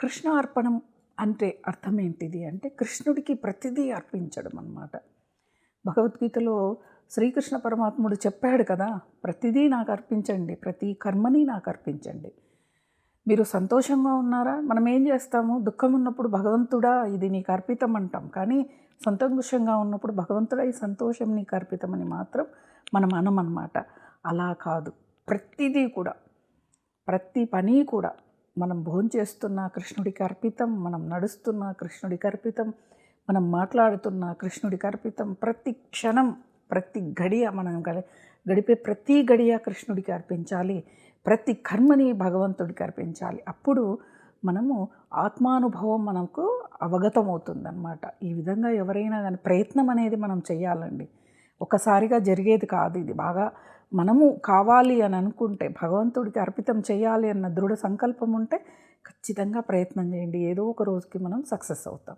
కృష్ణ అర్పణం అంటే అర్థం ఏంటిది అంటే కృష్ణుడికి ప్రతిదీ అర్పించడం అన్నమాట. భగవద్గీతలో శ్రీకృష్ణ పరమాత్ముడు చెప్పాడు కదా ప్రతిదీ నాకు అర్పించండి ప్రతి కర్మని నాకు అర్పించండి. మీరు సంతోషంగా ఉన్నారా? మనం ఏం చేస్తాము? దుఃఖం ఉన్నప్పుడు భగవంతుడా ఇది నీకు అర్పితం అంటాం. కానీ సంతోషంగా ఉన్నప్పుడు భగవంతుడా ఈ సంతోషం నీకు అర్పితమని మాత్రం మనం అనమన్నమాట. అలా కాదు. ప్రతిదీ కూడా ప్రతి పని కూడా మనం భోంచేస్తున్న కృష్ణుడికి అర్పితం మనం నడుస్తున్న కృష్ణుడికి అర్పితం మనం మాట్లాడుతున్న కృష్ణుడికి అర్పితం ప్రతి క్షణం ప్రతి గడియ మనం గడి గడిపే ప్రతి గడియ కృష్ణుడికి అర్పించాలి. ప్రతి కర్మని భగవంతుడికి అర్పించాలి. అప్పుడు మనము ఆత్మానుభవం మనకు అవగతం అవుతుందన్నమాట ఈ విధంగా ఎవరైనా కానీ ప్రయత్నం అనేది మనం చేయాలండి ఒకసారిగా జరిగేది కాదు ఇది. బాగా మనము కావాలి అని అనుకుంటే భగవంతుడికి అర్పితం చేయాలి అన్న దృఢ సంకల్పం ఉంటే ఖచ్చితంగా ప్రయత్నం చేయండి. ఏదో ఒక రోజుకి మనం సక్సెస్ అవుతాం.